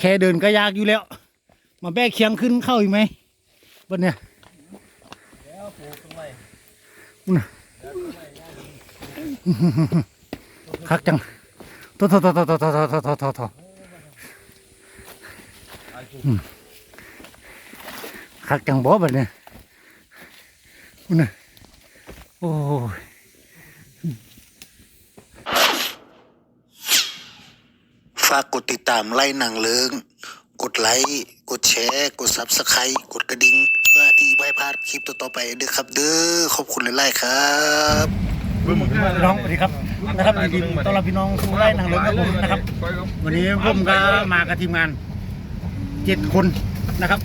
แค่เดินก็ยากอยู่แล้ว มาแบกเคียงขึ้นเข้าอีกไหมบนเนี่ยคักจังทโทโทโทโทโทโทโทโทโทโทอคักจังบ่บัดเนี่ยคุณน่ะโอ้ย ฝากกดติดตามไล่หนังเลิง กดไลค์ กดแชร์ กดซับสไครต์กดกระดิ่งเพื่อที่ไม่ให้พลาดคลิปต่อๆไปเด้อครับ เด้อขอบคุณหลายๆครับพี่น้องสวัสดีครับนะครับยินดีต้อนรับพี่น้องสู่ไร่นางเลิงครับผมนะครับ วันนี้ผมก็มากับทีมงานเจ็ดคนนะครับ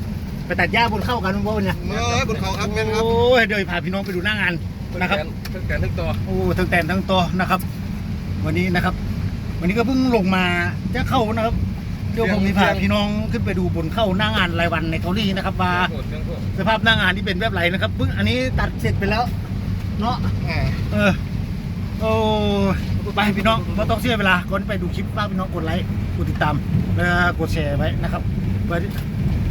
ไปตัดหญ้าบนเข้ากันว่าวันเนี้ยเอ้ยบนเขาครับแม่นครับโอ้ยเดี๋ยวพาพี่น้องไปดูหน้างานนะครับทั้งแกนทั้งตัวโอ้ทั้งแต่นทั้งตัวนะครับ วันนี้นะครับ วันนี้ก็เพิ่งลงมาจะเข้านะครับเดี๋ยวผมมีพาพี่น้องขึ้นไปดูบนเข้าหน้างานรายวันในเกาหลีนะครับว่าสภาพหน้างานที่เป็นแบบไรนะครับเพิ่งอันนี้ตัดเสร็จไปแล้ว เนาะเออโอ้ไปพี่น้องไม่ต้องเสียเวลาก่อนไปดูคลิปฝากพี่น้องกดไลค์กดติดตามแล้วก็กดแชร์ไว้นะครับไว้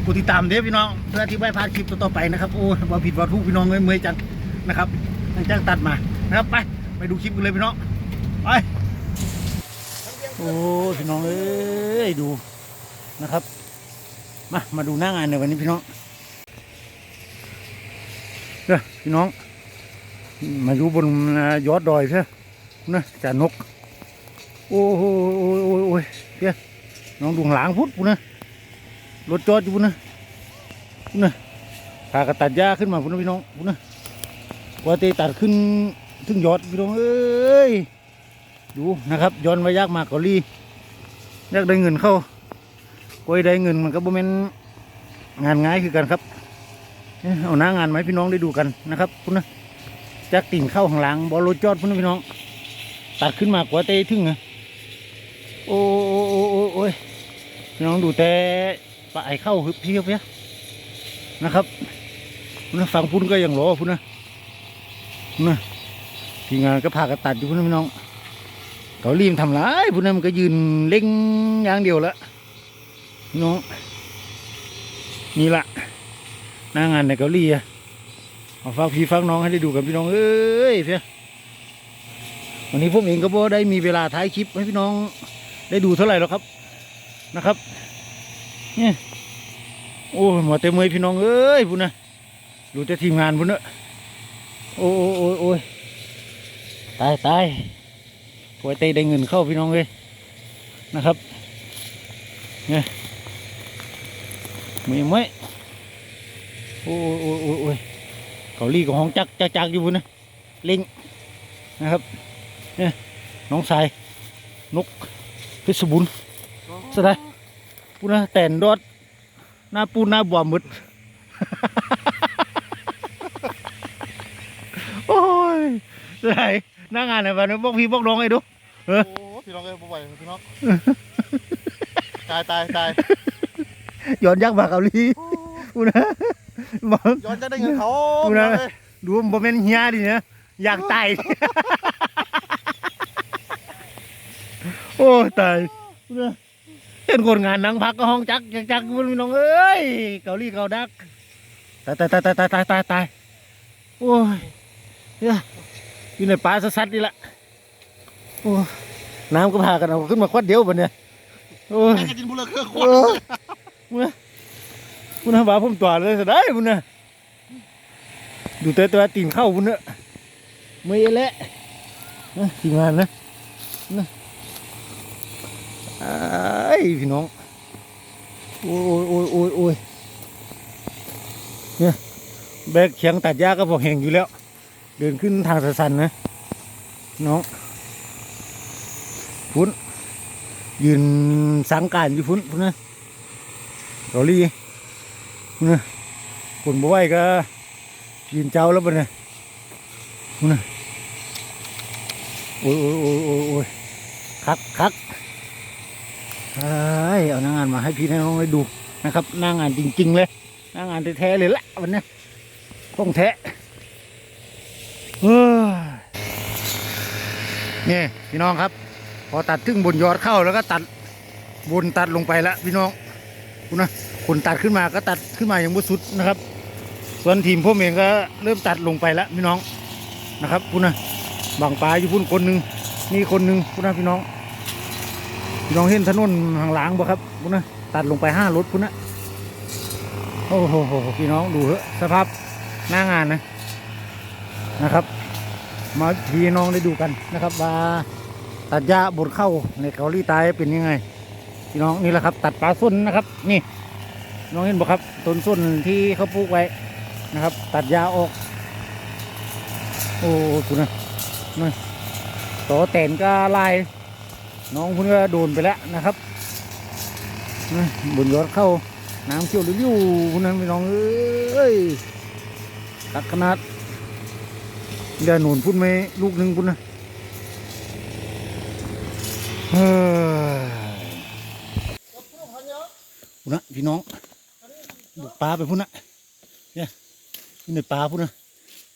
กดติดตามเด้พี่น้องเพื่อที่ไม่พลาดคลิปต่อไปนะครับโอ้ยว่าผิดว่าถูกพี่น้องเมื่อยเมื่อยจังนะครับหลังจากตัดมานะครับไปไปดูคลิปกันเลยพี่น้องไป โอ้พี่น้องเอ้ยดูนะครับ มามาดูหน้างานในวันนี้พี่น้องเด้อพี่น้อง มาอยู่บนยอดดอยใช่นะจ่านก โอ้โหโอ้ยโอ้ยโอ้ยเพี้ยน้องดวงหลางพุทธปุ่นนะรถจอดอยู่ปุ่นนะปุ่นนะพากระตัดหญ้าขึ้นมาปุ่นนะพี่น้องปุ่นนะว่าเตตัดขึ้นถึงยอดพี่น้องเอ้ย ดูนะครับ ย้อนไว้ยากมากเกาหลีอยากได้เงินเข้าก็ได้เงินมันก็บ่แม่นงานง่ายคือกันครับเอาหน้างานมาให้พี่น้องได้ดูกันนะครับปุ่นนะจากติ่งเข้าข้างหลังบอลรจอดพุ่นนะพี่น้อง ตัดขึ้นมากว่าเตะถึงนะโอ้โอ้โอ้โอ้โอ้ยพี่น้องดูแต่ปลาไอเข้าฮึบเพียบเพียนะครับพุ่นนะฝั่งพุ่นก็ยังรอพุ่นนะพุ่นนะทีงานก็พากันตัดอยู่พุ่นนะพี่น้อง เขารีมทำร้ายพุ่นนมันก็ยืนเล่งอย่างเดียวละน้องนี่ละหน้างานในเกาหลีอะเอาฝากพี่ฝากน้องให้ได้ดูกันพี่น้องเอ้ยเพียวันนี้ผมเองก็บ่ได้มีเวลาถ่ายคลิปให้พี่น้องได้ดูเท่าไหร่หรอกครับนะครับเนี่ยโอ้หมอเต็มเลยพี่น้องเอ้ยพุ่นนะดูแต่ทีมงานพุ่นเนอะโอ้โอ้โอ้โอ้ยตายตาย ปล่อยเตะได้เงินเข้าพี่น้องเลยนะครับเนี่ยมีไหมโอ้ยโอ้ยโอ้ยโอ้ยเกาลีกับห้องจักจักจักอยู่นะล่งนะครับเนี่ยน้องชายนกพชรบุญสดายพุ่นะแต่นดอดหน้าปูหน้าบวหมึดโอ้ยสดายหน้างานไหนบ้างบอกพี่บอกน้องให้ดู พี่น้องเอ้ยบ่ไหวพี่น้องตายตายตายย้อนยักษ์บากเกาหลีอูนะย้อนจะได้เงินเขาอูนะดูบ่แม่นเฮียดิเนี่ยอยากตายโอ้ตายนะเป็นคนงานนั่งพักก็ห้องจักจักจักมัน้องเอ้ยเกาหลีเกาดักตายตายตายตายตายตายตายโอ้ยเนี่ยอยู่ในป่าสัสๆนี่แหละ โอ้ยน้ำก็พากันเอาขึ้นมาควัดเดียวบัดเนี่ยโอ้ยแม่งจะกินบุหรี่เครื่องขโอ้วดยมึงนะมึงนะว่าผมตัวเลยสุดได้มึงนะดูแต่ตัวตีนเข้ามึงเนอะไม่เละนะทีมงานนะนะไอ้ายพี่น้อง โอ้ยโอ้ยโอ้ยโอ้ยเนี่ยแบกเขียงตัดหญ้าก็พอแห้งอยู่แล้ว เดินขึ้นทางสันๆนะ น้อง พุ่นยืนสังการอยู่พุ่นพุ่นนะเกาหลีพุ่นนะคนบ่ไหวก็ยืนเจ้าแล้วบ่เนี่ยพุ่นนะโอ้ยโอ้ยโอ้ยโอ้ยโอ้ยคักคักเอ้ยเอานางานมาให้พี่น้องได้ดูนะครับนางานจริง ๆ เลยนางานแท้ๆเลยละวันนี้ต้องแท้เนี่พี่น้องครับ อตัดถึงบนยอดเข้าแล้วก็ตัดบนตัดลงไปแล้วพี่น้องคุณนะคนตัดขึ้นมาก็ตัดขึ้นมาอย่างบุสุดนะครับ ส่วนทีมผมเองก็เริ่มตัดลงไปแล้วพี่น้องนะครับคุณนะบางปลาอยู่พุ่นคนหนึ่งนี่คนหนึ่งคุณนะพี่น้องพี่น้องเห็นถนนทางหลังบ่ครับคุณนะตัดลงไปห้ารถคุณนะโอ้โหพี่น้องดูเถอะสภาพหน้างานนะนะครับ มาพี่น้องได้ดูกันนะครับว่า ตัดหญ้าบนเข้าในเกาหลีใต้เป็นยังไงพี่น้องนี่แหละครับ ตัดปลาส้นนะครับ นี่ น้องเห็นบ่ครับต้นส้นที่เขาปลูกไว้นะครับ ตัดหญ้าออก โอ้คุณนะนี่ต่อแตนก็ลาย น้องคุณก็โดนไปแล้วนะครับนี่บนยอดเข้าน้ำเชี่ยวริ้วๆคุณนั้นพี่น้องเอ้ยตัดขนาดเดี๋ยวหนุนพุ่นไหมลูกหนึ่งพุ่นนะ พุ่นนะพี่น้องบุกปลาไปพุ่นนะเนี่ยนี่ในปลาพุ่นนะ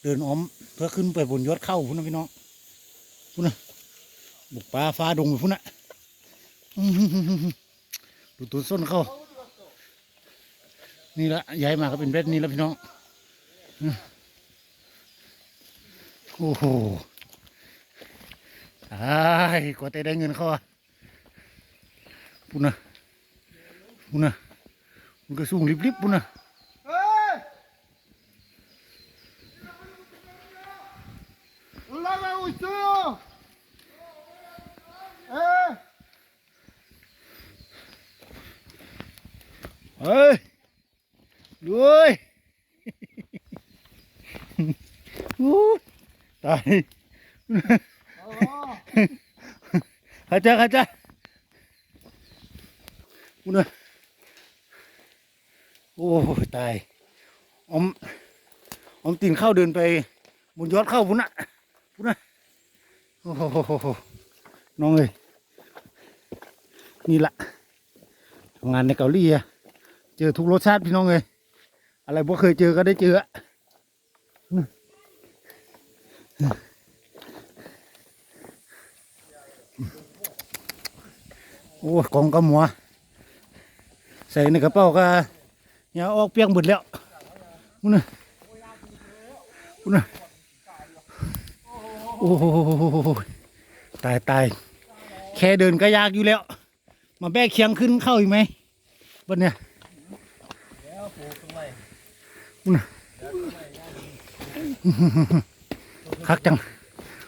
เดินอ้อมเพื่อขึ้นไปบนยอดเข้าพุ่นนะพี่น้องพุ่นนะบุกปลาฟ้าดงไปพุ่นนะหือหือหือหือดูตัวส้นเข้านี่ละย้ายมาก็เป็นเบ็ดนี่แล้วพี่น้องโอ้โห ai có thể ได้เงินเขาอ่ะปุ่นนะปุ่นนะมันก็สูงลิบๆปุ่นนะเฮ้ยด้วย อู้ตาย ข้าจ้าข้าจ้าปุณนะโอ้ตายอมอมตีนเข้าเดินไปบนยอดเข้าปุณนะปุณนะโอ้โหน้องเลยนี่ละทำงานในเกาหลีอะเจอทุกรสชาติพี่น้องเลยอะไรบ่เคยเจอก็ได้เจออะ โอ้กองกระหมัว ใส่ในกระเป๋าก็อย่าออกเปียกหมดแล้วมุนนะมุนนะโอ้โหตายตายแค่เดินก็ยากอยู่แล้ว มาแบกเคียงขึ้นเข้าอีกไหมบนเนี่ยมุนนะคักจัง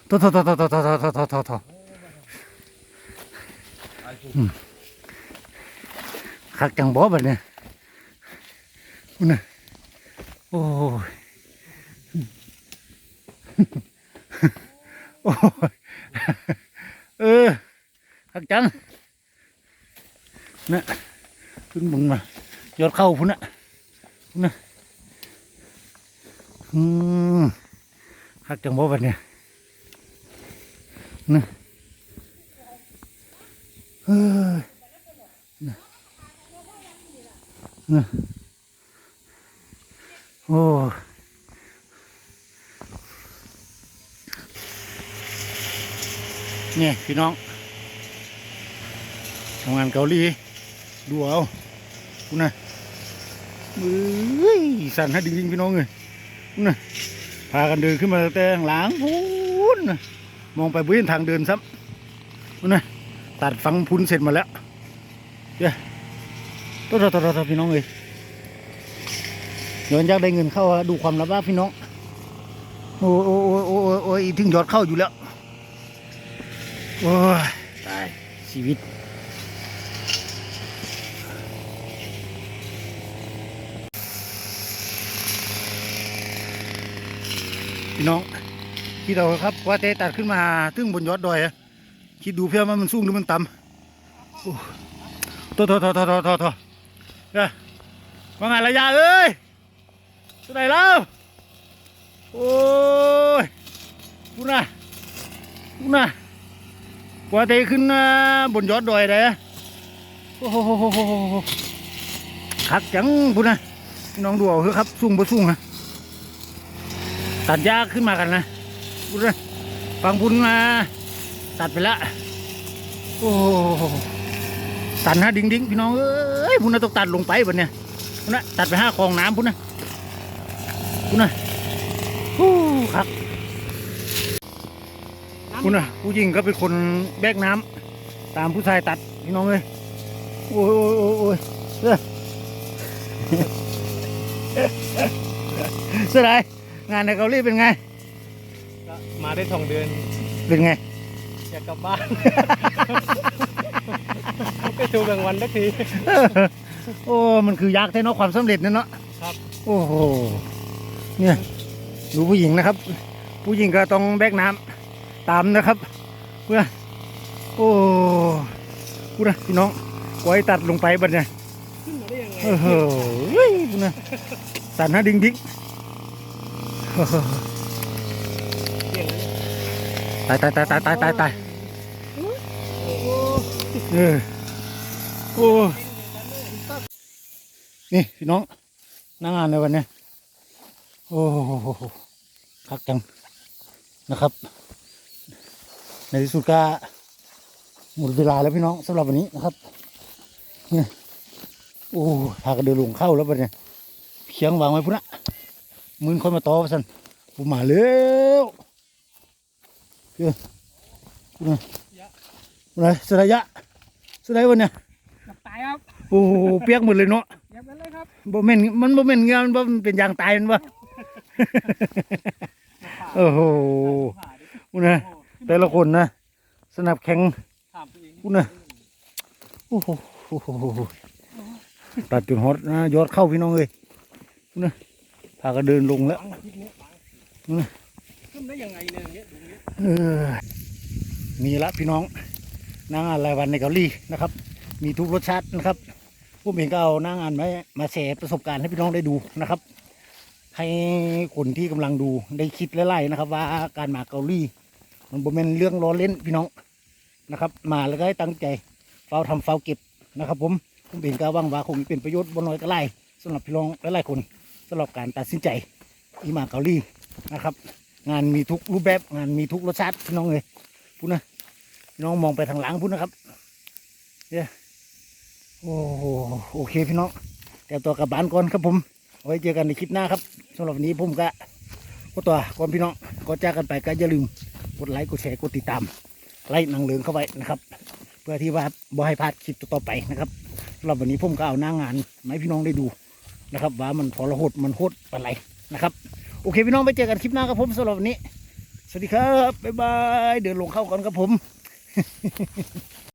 ทโทโทโทโทโทโทโทอ คักจังบ่บัดเนี่ยมุนนะโอ้ยโอ้ยเออคักจังนะขึ้นบุงมายอดเข้าพุ่นนะพุ่นนะอืมคักจังบ่บัดเนี่ยนะเฮ้ยนะนะ โอ้ยเนี่ยพี่น้องทำงานเกาหลี ดูเอาคุณนะเอ้ยสั่นให้จริงๆพี่น้องเลยคุณนะพากันเดินขึ้นมาแต่ข้างหลังพูนมองไปบริเวณทางเดินซ้ำคุณนะตัดฟังพุนเสร็จมาแล้วเดี๋ยว ตัวตัวตัวพี่น้องเลยเดี๋ยวอยากได้เงินเข้าดูความลับว่าพี่น้องโอ้โอ้โอ้โอ้โอ้โอ้ถึงยอดเข้าอยู่แล้วโอ้ยตายชีวิตพี่น้องคิดเอาครับว่าเตตัดขึ้นมาถึงบนยอดดอยคิดดูเพื่อว่ามันสูงหรือมันต่ำโอ้โทษโทษโทษโทษโทษ โทษโทษเอ้ยว่าไงระยะเอ้ยตัวไหนแล้ว โอ้ยพูดนะพูดนะกว่าจะขึ้นบนยอดดอยเลยโอ้โหคักจังพุ่นะน้องดูเอาเถอะครับสูงบ่สูงนะตัดยากขึ้นมากันนะพุ่นะฟังพุ่นมาตัดไปละโอ้ ตัดนะดิ้งดิ้งพี่น้องเอ้ยพุ่นน่ะต้องตัดลงไปบัดเนี่ยพุ่นน่ะตัดไปห้าคลองน้ำพุ่นน่ะพุ่นน่ะฮู้ครับพุ่นน่ะผู้หญิงก็เป็นคนแบกน้ำตามผู้ชายตัดพี่น้องเลยโอ้ยโอ้ยโอ้ยโอ้ยเอ้ยเสียดายงานในเกาหลีเป็นไงก็มาได้สองเดือน เป็นไง อยากกลับบ้าน ไปดูกลางวันสักที โอ้ มันคือยากแท้เนาะความสำเร็จนั่นเนาะครับ โอ้โห เนี่ย ดูผู้หญิงนะครับ ผู้หญิงก็ต้องแบกน้ำตามนะครับ เพื่อโอ้พูดนะพี่น้องไว้ตัดลงไปบัดเนี่ยขึ้นมาได้ยังไงโอ้โหเฮ้ยพูดนะตัดนะดิ้งดิ้งโอ้โหเกี่ยงเลยตายตายตายตายตายตายตายโอ้โห เออ โอ้นี่พี่น้องนั่งงานในวันนี้โอ้โหคักจังนะครับ ในที่สุดก็หมดเวลาแล้วพี่น้องสำหรับวันนี้นะครับเนี่ยโอ้พากันเดินลงเข้าแล้วปะเนี่ยเคียงวางไว้พุ่นนะมือคนมาต่อสันผมมาแล้วเฮ้ยพุ่นนะพุ่นนะสระยะสระยะวันเนี่ยายครับโอ้โหเปียกหมดเลยเนาะเย็บกันเลยครับบ่แม่นมันบ่แม่นเงี้ยมันบ่มันเป็นยางตายมันบ่โอ้โหพุ่นนะแต่ละคนนะสนับแข็งถามตัวเองพุ่นนะโอ้โหโอ้โหตัดจนฮอตนะยอดเข้าพี่น้องเลยพุ่นนะพากันเดินลงแล้วบังทิศนี้บังอืมขึ้นได้ยังไงเนี่ยอย่างเงี้ยดูนี้เออนี่ละพี่น้องนางงานรายวันในเกาหลีนะครับ มีทุกรสชาตินะครับผมเองก็เอานางงานมามาแชร์ประสบการณ์ให้พี่น้องได้ดูนะครับ ให้คนที่กำลังดูได้คิดไล่ๆนะครับ ว่าการมาเกาหลีมันบ่เป็นเรื่องล้อเล่นพี่น้องนะครับ มาแล้วก็ให้ตั้งใจเฝ้าทำเฝ้าเก็บนะครับ ผมผมเองก็ว่างว่าคงเป็นประโยชน์บ่น้อยก็หลายสำหรับพี่น้องหลายๆคนสำหรับการตัดสินใจที่มาเกาหลีนะครับ งานมีทุกรูปแบบงานมีทุกรสชาติพี่น้องเลยพูดนะพี่น้องมองไปทางหลังพูดนะครับเนี่ย โอ้โหโอเคพี่น้องแต่ตัวกลับบ้านก่อนครับผมไว้เจอกันในคลิปหน้าครับสำหรับวันนี้ผมก็ก็ตัวก่อนพี่น้องก็จากกันไปก็อย่าลืมกดไลค์กดแชร์กดติดตามไลค์หนังเหลืองเข้าไว้นะครับ เพื่อที่ว่าบ่ให้พลาดคลิปต่อไปนะครับสำหรับวันนี้ผมก็เอาหน้างานมาให้พี่น้องได้ดูนะครับว่ามันพอระหดมันโหดปานไรนะครับโอเคพี่น้องไปเจอกันคลิปหน้าครับผมสำหรับวันนี้ สวัสดีครับบ๊ายบายเดินลงเข้าก่อนครับผม